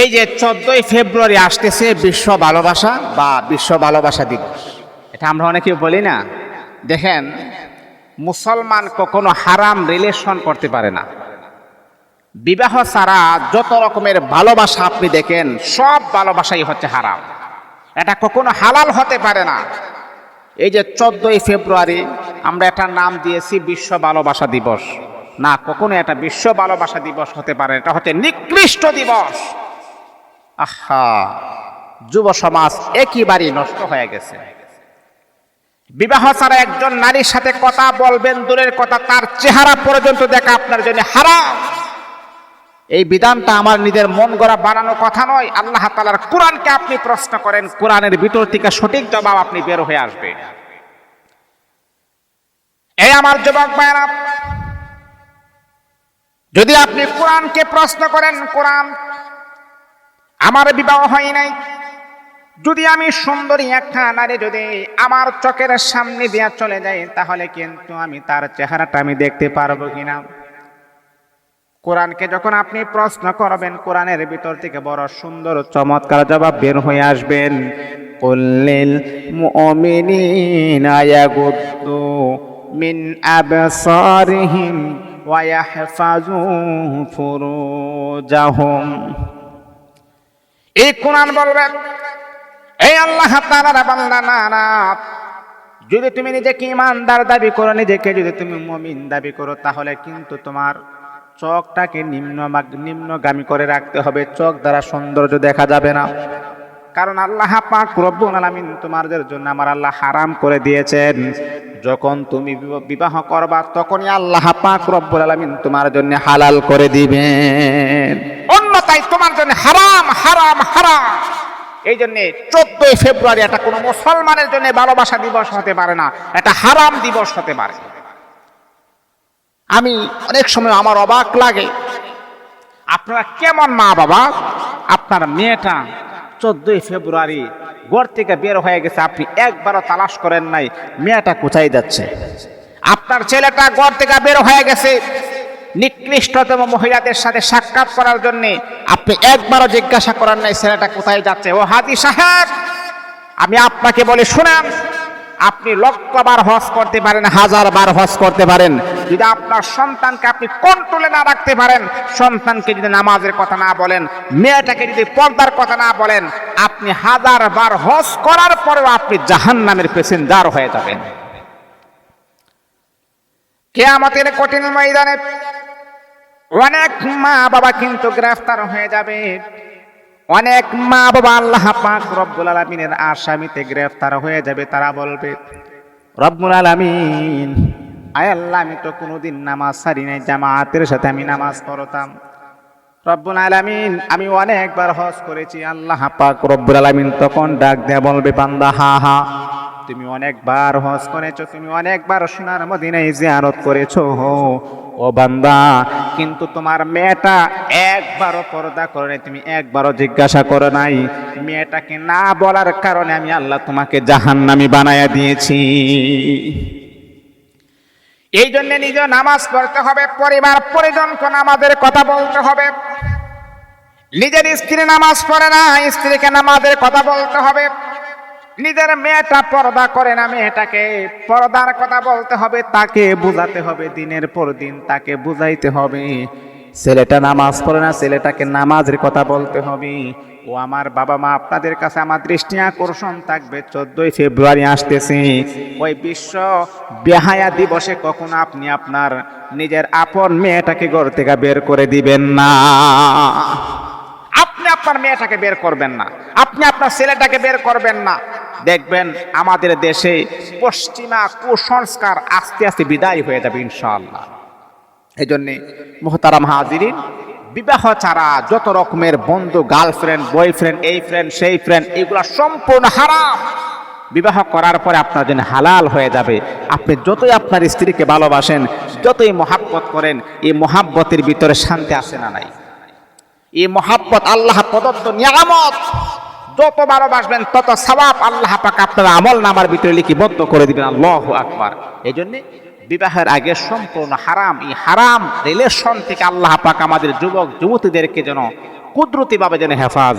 এই যে চোদ্দই ফেব্রুয়ারি আসতেছে বিশ্ব ভালোবাসা বা বিশ্ব ভালোবাসা দিবস। এটা আমরা অনেকে বলি না। দেখেন, মুসলমান কখনো হারাম রিলেশন করতে পারে না। বিবাহ ছাড়া যত রকমের ভালোবাসা আপনি দেখেন, সব ভালোবাসাই হচ্ছে হারাম। এটা কখনো হালাল হতে পারে না। এই যে চোদ্দই ফেব্রুয়ারি, আমরা একটা নাম দিয়েছি বিশ্ব ভালোবাসা দিবস। না, কখনো এটা বিশ্ব ভালোবাসা দিবস হতে পারে এটা হচ্ছে নিকৃষ্ট দিবস। আহা, যুব সমাজ একেবারেই নষ্ট হয়ে গেছে। বিবাহ ছাড়া একজন নারীর সাথে কথা বলবেন, দূরের কথা, তার চেহারা পর্যন্ত দেখা আপনার জন্য হারাম। এই বিধানটা আমার নিজের মন গড়া বানানো কথা নয়। আল্লাহ তালার কোরআনকে আপনি প্রশ্ন করেন, কোরআনের ভিতর থেকে সঠিক জবাব আপনি বের হয়ে আসবে এই আমার যুবক ভাইরা যদি আপনি কোরআনকে প্রশ্ন করেন, কোরআন আমার বিবাহ হয় নাই। যদি আমি সুন্দরী একটা নারী যদি আমার চোখের সামনে দিয়া চলে যাই, তাহলে কিন্তু আমি তার চেহারাটা আমি দেখতে পারব কিনা? কোরআনকে যখন আপনি প্রশ্ন করবেন, কোরআনের ভিতর থেকে বড় সুন্দর চমৎকার জবাব বের হয়ে আসবেন। কুল্লিল মুমিনিনা ইয়াগুদ্দু মিন আবসারিহিম ওয়া ইয়াহফাজু ফুরুজাহুম। এই কোরআন বলবে এই আল্লাহ না যদি তুমি নিজেকে ইমানদার দাবি করো, নিজেকে যদি তুমি মমিন দাবি করো, তাহলে কিন্তু তোমার চোখটাকে নিম্ন নিম্নগামী করে রাখতে হবে। চোখ দ্বারা সৌন্দর্য দেখা যাবে না। কারণ আল্লাহ পাক আলামিন তোমাদের জন্য আমার আল্লাহ হারাম করে দিয়েছেন। যখন তুমি বিবাহ করবা, তখনই আল্লাহ পাক রব্বুল আলামিন তোমার জন্য হালাল করে দিবেন। অন্যথায় তোমার জন্য হারাম হারাম হারাম। এই জন্য চোদ্দই ফেব্রুয়ারি এটা কোনো মুসলমানের জন্য ভালোবাসা দিবস হতে পারে না এটা হারাম দিবস হতে পারে। আমি অনেক সময় আমার অবাক লাগে, আপনারা কেমন মা বাবা? আপনার মেয়েটা চোদ্দই ফেব্রুয়ারি ঘর থেকে বের হয়ে গেছে, আপনি একবারও তালাশ করেন নাই, মেয়েটা কোথায় যাচ্ছে? আপনার ছেলেটা ঘর থেকে বের হয়ে গেছে নিকৃষ্টতম মহিলাদের সাথে সাক্ষাৎ করার জন্য আপনি একবারও জিজ্ঞাসা করেন নাই, ছেলেটা কোথায় যাচ্ছে? ও হাজি সাহেব, আমি আপনাকে বলে শুনান আপনি লক্ষবার হজ করতে পারেন হাজার বার হজ করতে পারেন। যদি আপনার সন্তানকে আপনি কন্ট্রোলে না রাখতে পারেন, সন্তানকে যদি নামাজের কথা না বলেন, মেয়েটাকে যদি পর্দার কথা না বলেন, আপনি হাজার বার হজ করার পরেও আপনি জাহান নামের পেসেঞ্জার হয়ে যাবেন। কেয়ামতের কঠিন ময়দানে অনেক মা বাবা কিন্তু গ্রেফতার হয়ে যাবে। অনেক মা বাবা আল্লাহ পাক রব্বুল আলমিনের আসামিতে গ্রেফতার হয়ে যাবে তারা বলবে রব্বুল আলমিন। আয় আল্লাহ আমি তো কোনোদিন নামাজ সারি নাই জামাতের সাথে আমি নামাজ পড়তাম। রব্বুল আলামিন আমি অনেকবার হজ করেছি আল্লাহ পাক রব্বুল আলামিন তখন ডাক দেয়া বলবে বান্দা হা হা তুমি অনেকবার হজ করেছ তুমি অনেকবার সোনার মদিনায় জিয়ারত করেছ ও বান্দা কিন্তু তোমার মেয়েটা একবারও পর্দা করে নাই, তুমি একবারও জিজ্ঞাসা করো নাই। মেয়েটাকে না বলার কারণে আমি আল্লাহ তোমাকে জাহান্নামি বানায়া দিয়েছি। এই জন্য নিজ নামাজ পড়তে হবে পরিবার পরিজনকে নামাজের কথা বলতে হবে। নিজের স্ত্রী নামাজ পড়ে না স্ত্রীকে নামাজের কথা বলতে হবে। নিজের মেয়েটা পর্দা করে না মেয়েটাকে। পর্দার কথা বলতে হবে, তাকে বুঝাতে হবে, দিনের পর দিন তাকে বুঝাইতে হবে। ছেলেটা নামাজ পড়ে না, ছেলেটাকে নামাজের কথা বলতে হবে। ও আমার বাবা মা, আপনাদের কাছে আমার দৃষ্টি আকর্ষণ থাকবে, চোদ্দই ফেব্রুয়ারি আসতেছে। ওই বিশ্ব বেহায়া দিবসে কখন আপনি আপনার নিজের আপন মেয়েটাকে ঘর থেকে বের করে দিবেন না। আপনি আপনার মেয়েটাকে বের করবেন না। আপনি আপনার ছেলেটাকে বের করবেন না। দেখবেন আমাদের দেশে পশ্চিমা কুসংস্কার আস্তে আস্তে বিদায় হয়ে যাবে, ইনশাআল্লাহ। এই জন্যে মোহতারাম হাজিরিন, বিবাহ ছাড়া যত রকমের বন্ধু, গার্লফ্রেন্ড, বয়ফ্রেন্ড, এই ফ্রেন্ড, সেই ফ্রেন্ড, এগুলো সম্পূর্ণ হারাম। বিবাহ করার পরে আপনার জন্য হালাল হয়ে যাবে। আপনি যতই আপনার স্ত্রীকে ভালোবাসেন, যতই মহাব্বত করেন এই মহাব্বতের ভিতরে শান্তি আসে না নাই? এই মহাব্বত আল্লাহ প্রদত্ত নিয়ামত। যত ভালোবাসবেন তত সবাব আল্লাহ পাক আপনার আমল নামার ভিতরে লিখিবদ্ধ করে দিবেন, আল্লাহ আকবার। এই জন্যে বিবাহের আগে সম্পূর্ণ হারাম, এই হারাম রিলেশন থেকে আল্লাহ পাক আমাদের যুবক, যুবতীদেরকে যেন কুদরতিভাবে যেন হেফাজ